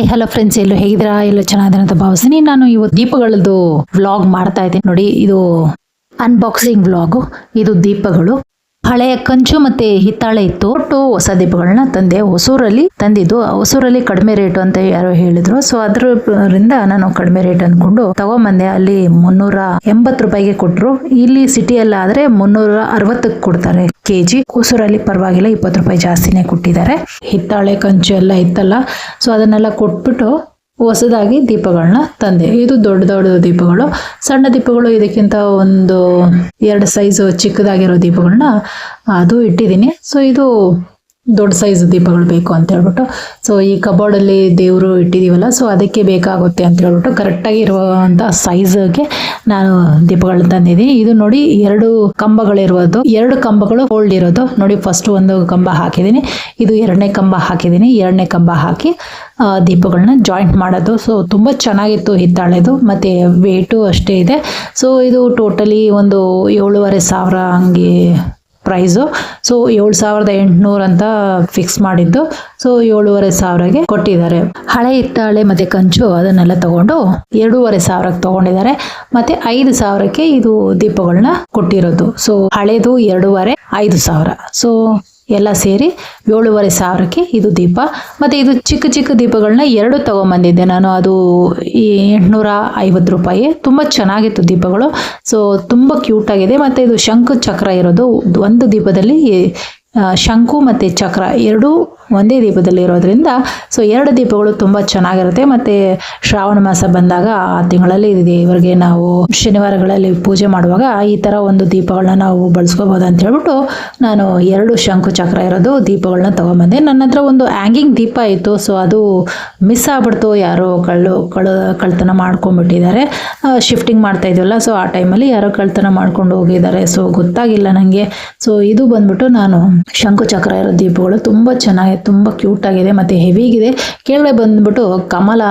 Hi hello friends ಎಲ್ಲ ಹೇಗಿದ್ದೀರಾ? ಎಲ್ಲ ಚೆನ್ನಾಗಿದೆ ಅಂತ ಭಾವಿಸ್ತೀನಿ. ನಾನು ಇವತ್ತು ದೀಪಗಳದ್ದು ವ್ಲಾಗ್ ಮಾಡ್ತಾ ಇದ್ದೀನಿ. ನೋಡಿ, ಇದು ಅನ್ಬಾಕ್ಸಿಂಗ್ ವ್ಲಾಗು ಇದು ದೀಪಗಳು. ಹಳೆಯ ಕಂಚು ಮತ್ತೆ ಹಿತ್ತಾಳೆ ಇತ್ತು. ಒಟ್ಟು ಹೊಸ ದೀಪಗಳನ್ನ ತಂದೆ ಹೊಸೂರಲ್ಲಿ ತಂದಿದ್ದು. ಹೊಸೂರಲ್ಲಿ ಕಡಿಮೆ ರೇಟ್ ಅಂತ ಯಾರೋ ಹೇಳಿದ್ರು. ಸೊ ಅದರಿಂದ ನಾನು ಕಡಿಮೆ ರೇಟ್ ಅನ್ಕೊಂಡು ತಗೊಂಬಂದೆ. ಅಲ್ಲಿ ಮುನ್ನೂರ ಎಂಬತ್ತು ರೂಪಾಯಿಗೆ ಕೊಟ್ರು. ಇಲ್ಲಿ ಸಿಟಿಯಲ್ಲಿ ಆದ್ರೆ ಮುನ್ನೂರ ಅರವತ್ತಕ್ಕೆ ಕೊಡ್ತಾರೆ ಕೆಜಿ. ಹೊಸೂರಲ್ಲಿ ಪರವಾಗಿಲ್ಲ, ಇಪ್ಪತ್ತು ರೂಪಾಯಿ ಜಾಸ್ತಿನೇ ಕೊಟ್ಟಿದ್ದಾರೆ. ಹಿತ್ತಾಳೆ, ಕಂಚು ಎಲ್ಲ ಇತ್ತಲ್ಲ. ಸೊ ಅದನ್ನೆಲ್ಲ ಕೊಟ್ಬಿಟ್ಟು ಹೊಸದಾಗಿ ದೀಪಗಳನ್ನ ತಂದೆ. ಇದು ದೊಡ್ಡ ದೊಡ್ಡ ದೀಪಗಳು. ಸಣ್ಣ ದೀಪಗಳು ಇದಕ್ಕಿಂತ ಒಂದು ಎರಡು ಸೈಜು ಚಿಕ್ಕದಾಗಿರೋ ದೀಪಗಳನ್ನ ಅದು ಇಟ್ಟಿದ್ದೀನಿ. ಸೊ ಇದು ದೊಡ್ಡ ಸೈಜ್ ದೀಪಗಳು ಬೇಕು ಅಂತ ಹೇಳ್ಬಿಟ್ಟು. ಸೊ ಈ ಕಬೋರ್ಡಲ್ಲಿ ದೇವರು ಇಟ್ಟಿದ್ದೀವಲ್ಲ ಸೊ ಅದಕ್ಕೆ ಬೇಕಾಗುತ್ತೆ ಅಂತ ಹೇಳ್ಬಿಟ್ಟು ಕರೆಕ್ಟಾಗಿ ಇರುವಂಥ ಸೈಜ್ಗೆ ನಾನು ದೀಪಗಳನ್ನ ತಂದಿದ್ದೀನಿ. ಇದು ನೋಡಿ ಎರಡು ಕಂಬಗಳಿರುವುದು ಎರಡು ಕಂಬಗಳು ಹೋಲ್ಡ್ ಇರೋದು. ನೋಡಿ ಫಸ್ಟ್ ಒಂದು ಕಂಬ ಹಾಕಿದ್ದೀನಿ. ಇದು ಎರಡನೇ ಕಂಬ ಹಾಕಿದ್ದೀನಿ. ಎರಡನೇ ಕಂಬ ಹಾಕಿ ದೀಪಗಳನ್ನ ಜಾಯಿಂಟ್ ಮಾಡೋದು. ಸೊ ತುಂಬ ಚೆನ್ನಾಗಿತ್ತು ಹಿತ್ತಾಳೆದು, ಮತ್ತು ವೇಟು ಅಷ್ಟೇ ಇದೆ. ಸೊ ಇದು ಟೋಟಲಿ ಒಂದು ಏಳುವರೆ ಸಾವಿರ ಹಂಗೆ ಪ್ರೈಸು ಸೊ ಏಳು ಸಾವಿರದ ಎಂಟುನೂರು ಅಂತ ಫಿಕ್ಸ್ ಮಾಡಿದ್ದು. ಸೊ ಏಳುವರೆ ಸಾವಿರಗೆ ಕೊಟ್ಟಿದ್ದಾರೆ. ಹಳೆ ಹಿತ್ತಾಳೆ, ಮತ್ತೆ ಕಂಚು, ಅದನ್ನೆಲ್ಲ ತಗೊಂಡು ಎರಡೂವರೆ ಸಾವಿರಕ್ಕೆ ತಗೊಂಡಿದ್ದಾರೆ. ಮತ್ತೆ ಐದು ಸಾವಿರಕ್ಕೆ ಇದು ದೀಪಗಳನ್ನ ಕೊಟ್ಟಿರೋದು. ಸೊ ಹಳೆದು ಎರಡೂವರೆ, ಐದು ಸಾವಿರ. ಸೊ ಎಲ್ಲ ಸೇರಿ ಏಳುವರೆ ಸಾವಿರಕ್ಕೆ ಇದು ದೀಪ. ಮತ್ತು ಇದು ಚಿಕ್ಕ ಚಿಕ್ಕ ದೀಪಗಳನ್ನ ಎರಡು ತೊಗೊಂಬಂದಿದ್ದೆ ನಾನು. ಅದು ಈ ಎಂಟುನೂರ ಐವತ್ತು ರೂಪಾಯಿ. ತುಂಬ ಚೆನ್ನಾಗಿತ್ತು ದೀಪಗಳು. ಸೊ ತುಂಬ ಕ್ಯೂಟಾಗಿದೆ ಮತ್ತು ಇದು ಶಂಕು ಚಕ್ರ ಇರೋದು. ಒಂದು ದೀಪದಲ್ಲಿ ಶಂಕು ಮತ್ತು ಚಕ್ರ ಎರಡೂ ಒಂದೇ ದೀಪದಲ್ಲಿ ಇರೋದ್ರಿಂದ ಸೊ ಎರಡು ದೀಪಗಳು ತುಂಬ ಚೆನ್ನಾಗಿರುತ್ತೆ. ಮತ್ತು ಶ್ರಾವಣ ಮಾಸ ಬಂದಾಗ ಆ ತಿಂಗಳಲ್ಲಿ ದೇವರಿಗೆ ನಾವು ಶನಿವಾರಗಳಲ್ಲಿ ಪೂಜೆ ಮಾಡುವಾಗ ಈ ಥರ ಒಂದು ದೀಪಗಳನ್ನ ನಾವು ಬಳಸ್ಕೋಬೋದು ಅಂತ ಹೇಳ್ಬಿಟ್ಟು ನಾನು ಎರಡು ಶಂಕು ಚಕ್ರ ಇರೋದು ದೀಪಗಳನ್ನ ತೊಗೊಂಬಂದೆ. ನನ್ನ ಹತ್ರ ಒಂದು ಹ್ಯಾಂಗಿಂಗ್ ದೀಪ ಇತ್ತು ಸೊ ಅದು ಮಿಸ್ ಆಗ್ಬಿಡ್ತು. ಯಾರೋ ಕಳ್ಳು ಕಳು ಕಳ್ತನ ಮಾಡ್ಕೊಂಡ್ಬಿಟ್ಟಿದ್ದಾರೆ. ಶಿಫ್ಟಿಂಗ್ ಮಾಡ್ತಾ ಇದ್ವಲ್ಲ ಸೊ ಆ ಟೈಮಲ್ಲಿ ಯಾರೋ ಕಳ್ತನ ಮಾಡ್ಕೊಂಡು ಹೋಗಿದ್ದಾರೆ. ಸೊ ಗೊತ್ತಾಗಿಲ್ಲ ನನಗೆ ಸೊ ಇದು ಬಂದ್ಬಿಟ್ಟು ನಾನು ಶಂಕು ಚಕ್ರ ಇರೋ ದೀಪಗಳು ತುಂಬ ಚೆನ್ನಾಗಿದೆ ತುಂಬ ಕ್ಯೂಟ್ ಆಗಿದೆ ಮತ್ತು ಹೆವಿಗಿದೆ ಕೆಳಗಡೆ ಬಂದ್ಬಿಟ್ಟು ಕಮಲ,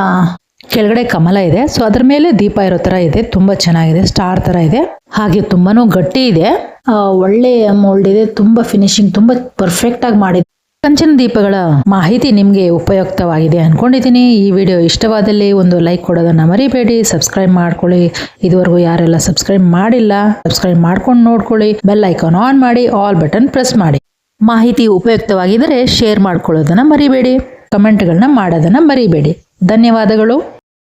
ಕೆಳಗಡೆ ಕಮಲ ಇದೆ. ಸೊ ಅದ್ರ ಮೇಲೆ ದೀಪ ಇರೋ ತರ ಇದೆ. ತುಂಬಾ ಚೆನ್ನಾಗಿದೆ. ಸ್ಟಾರ್ ತರ ಇದೆ. ಹಾಗೆ ತುಂಬಾನು ಗಟ್ಟಿ ಇದೆ. ಒಳ್ಳೆ ಮೋಲ್ಡ್ ಇದೆ. ತುಂಬಾ ಫಿನಿಶಿಂಗ್ ತುಂಬಾ ಪರ್ಫೆಕ್ಟ್ ಆಗಿ ಮಾಡಿದೆ. ಕಂಚನ ದೀಪಗಳ ಮಾಹಿತಿ ನಿಮಗೆ ಉಪಯುಕ್ತವಾಗಿದೆ ಅನ್ಕೊಂಡಿದ್ದೀನಿ ಈ ವಿಡಿಯೋ ಇಷ್ಟವಾದಲ್ಲಿ ಒಂದು ಲೈಕ್ ಕೊಡೋದನ್ನ ಮರಿಬೇಡಿ. ಸಬ್ಸ್ಕ್ರೈಬ್ ಮಾಡ್ಕೊಳ್ಳಿ. ಇದುವರೆಗೂ ಯಾರೆಲ್ಲ ಸಬ್ಸ್ಕ್ರೈಬ್ ಮಾಡಿಲ್ಲ ಸಬ್ಸ್ಕ್ರೈಬ್ ಮಾಡ್ಕೊಂಡು ನೋಡ್ಕೊಳ್ಳಿ. ಬೆಲ್ ಐಕಾನ್ ಆನ್ ಮಾಡಿ ಆಲ್ ಬಟನ್ ಪ್ರೆಸ್ ಮಾಡಿ. ಮಾಹಿತಿ ಉಪಯುಕ್ತವಾಗಿದ್ದರೆ ಶೇರ್ ಮಾಡ್ಕೊಳ್ಳೋದನ್ನು ಮರಿಬೇಡಿ. ಕಮೆಂಟ್ಗಳನ್ನ ಮಾಡೋದನ್ನು ಮರಿಬೇಡಿ. ಧನ್ಯವಾದಗಳು.